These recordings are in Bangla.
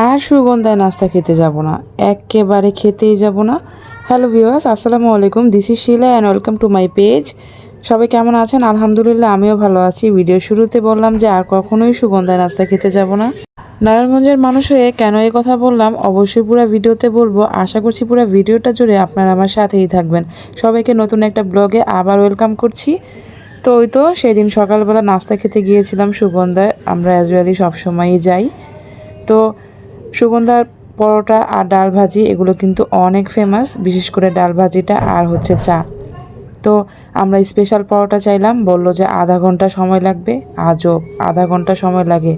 আর সুগন্ধায় নাস্তা খেতে যাব না। একেবারে খেতেই যাব না। হ্যালো ভিউয়ার্স আসসালামু আলাইকুম। This is Shila and welcome to my page সবাই কেমন আছেন? আলহামদুলিল্লাহ, আমিও ভালো আছি। ভিডিও শুরুতে বললাম যে আর কখনোই সুগন্ধায় নাস্তা খেতে যাব না। নারায়ণগঞ্জের মানুষ হয়ে কেন এই কথা বললাম? অবশ্যই পুরো ভিডিওতে বলব। আশা করছি পুরো ভিডিওটা জুড়ে আপনারা আমার সাথেই থাকবেন। সবাইকে নতুন একটা ব্লগে আবার ওয়েলকাম করছি। তো ওই তো সেদিন সকালবেলা নাস্তা খেতে গিয়েছিলাম সুগন্ধায়। আমরা অ্যাজুয়ালি সবসময়ই যাই। তো সুগন্ধার পরোটা আর ডাল ভাজি, এগুলো কিন্তু অনেক ফেমাস বিশেষ করে ডাল ভাজিটা আর হচ্ছে চা। তো আমরা স্পেশাল পরোটা চাইলাম, বলল যে আধা ঘণ্টা সময় লাগবে, আজও আধা ঘণ্টা সময় লাগে।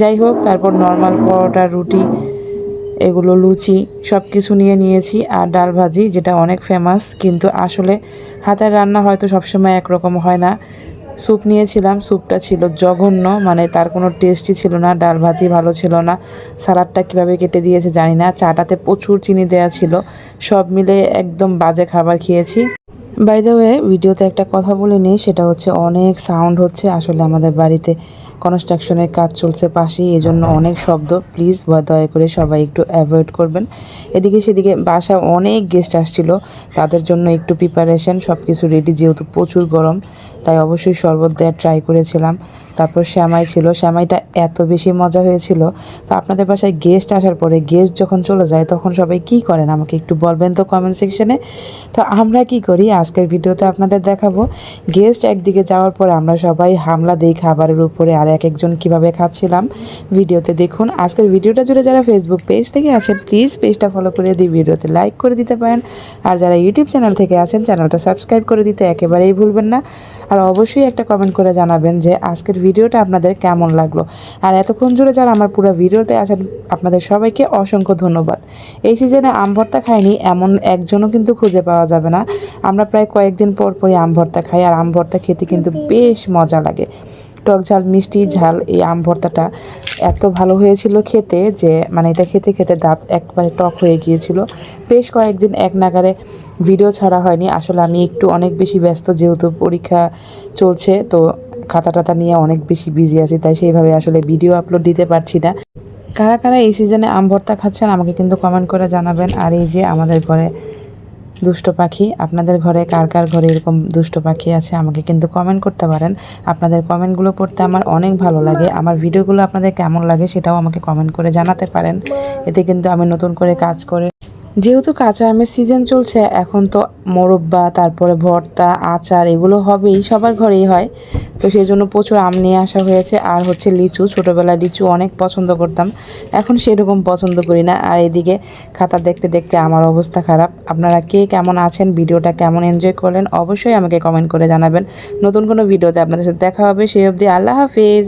যাই হোক, তারপর নর্মাল পরোটা, রুটি, এগুলো লুচি সব কিছু নিয়ে নিয়েছি, আর ডাল ভাজি, যেটা অনেক ফেমাস কিন্তু আসলে হাতের রান্না হয়তো সবসময় একরকম হয় না। স্যুপ নিয়েছিলাম, স্যুপটা ছিল জঘন্য মানে তার কোনো টেস্টই ছিল না, ডাল ভাজি ভালো ছিল না। সালাডটা কীভাবে কেটে দিয়েছে জানি না, চাটাতে প্রচুর চিনি দেওয়া ছিল। সব মিলে একদম বাজে খাবার খেয়েছি। বাই দ্য ওয়ে ভিডিওতে একটা কথা বলে নিই, সেটা হচ্ছে অনেক সাউন্ড হচ্ছে, আসলে আমাদের বাড়িতে কনস্ট্রাকশনের কাজ চলছে পাশেই এই জন্য অনেক শব্দ। প্লিজ দয়া করে সবাই একটু অ্যাভয়েড করবেন। এদিকে সেদিকে বাসা অনেক গেস্ট আসছিল, তাদের জন্য একটু প্রিপারেশন সব কিছু রেডি যেহেতু প্রচুর গরম, তাই অবশ্যই শরবত দেওয়ার ট্রাই করেছিলাম। তারপর শ্যামাই ছিল, শ্যামাইটা এত বেশি মজা হয়েছিল, তো আপনাদের বাসায় গেস্ট আসার পরে গেস্ট যখন চলে যায়, তখন সবাই কি করেন? আমাকে একটু বলবেন তো কমেন্ট সেকশনে তো আমরা কি করি? আজকের ভিডিওতে আপনাদের দেখাবো। গেস্ট একদিকে যাওয়ার পরে আমরা সবাই হামলা দিই খাবারের উপরে আর এক একজন কীভাবে খাচ্ছিলাম ভিডিওতে দেখুন। আজকের ভিডিওটা জুড়ে যারা ফেসবুক পেজ থেকে আছেন প্লিজ পেজটা ফলো করে দিয়ে ভিডিওতে লাইক করে দিতে পারেন। আর যারা ইউটিউব চ্যানেল থেকে আছেন চ্যানেলটা সাবস্ক্রাইব করে দিতে একেবারেই ভুলবেন না। আর অবশ্যই একটা কমেন্ট করে জানাবেন যে আজকের ভিডিওটা আপনাদের কেমন লাগল। আর এতক্ষণ জুড়ে যারা আমার পুরো ভিডিওতে আছেন, আপনাদের সবাইকে অসংখ্য ধন্যবাদ। এই সিজনে আম ভর্তা খাইনি, এমন একজনও কিন্তু খুঁজে পাওয়া যাবে না। আমরা প্রায় কয়েকদিন পর পরই আম ভর্তা খাই আর আম ভর্তা খেতে কিন্তু বেশ মজা লাগে। টক ঝাল মিষ্টি ঝাল এই আম ভর্তাটা এত ভালো হয়েছিল খেতে যে মানে এটা খেতে খেতে দাঁত একবারে টক হয়ে গিয়েছিল। বেশ কয়েকদিন এক নাগারে ভিডিও ছাড়া হয়নি। আসলে আমি একটু অনেক বেশি ব্যস্ত যেহেতু পরীক্ষা চলছে তো খাতা টাতা নিয়ে অনেক বেশি বিজি আছি তাই সেইভাবে আসলে ভিডিও আপলোড দিতে পারছি না। কারা কারা এই সিজনে আম ভর্তা খাচ্ছেন আমাকে কিন্তু কমেন্ট করে জানাবেন। আর এই যে আমাদের ঘরে দুষ্ট পাখি, আপনাদের ঘরে কার কার ঘরে এরকম দুষ্ট পাখি আছে আমাকে কিন্তু কমেন্ট করতে পারেন। আপনাদের কমেন্টগুলো পড়তে আমার অনেক ভালো লাগে। আমার ভিডিওগুলো আপনাদের কেমন লাগে সেটাও আমাকে কমেন্ট করে জানাতে পারেন। এতে কিন্তু আমি নতুন করে কাজ করে যেহেতু কাঁচা আমের সিজন চলছে, এখন তো মোরব্বা, তারপরে ভর্তা, আচার এগুলো হবেই, সবার ঘরেই হয়। তো সেই জন্য প্রচুর আম নিয়ে আসা হয়েছে। আর হচ্ছে লিচু, ছোটোবেলায় লিচু অনেক পছন্দ করতাম। এখন সেরকম পছন্দ করি না। আর এদিকে খাতা দেখতে দেখতে আমার অবস্থা খারাপ। আপনারা কে কেমন আছেন, ভিডিওটা কেমন এনজয় করলেন, অবশ্যই আমাকে কমেন্ট করে জানাবেন। নতুন কোনো ভিডিওতে আপনাদের সাথে দেখা হবে, সেই অবধি আল্লাহ হাফিজ।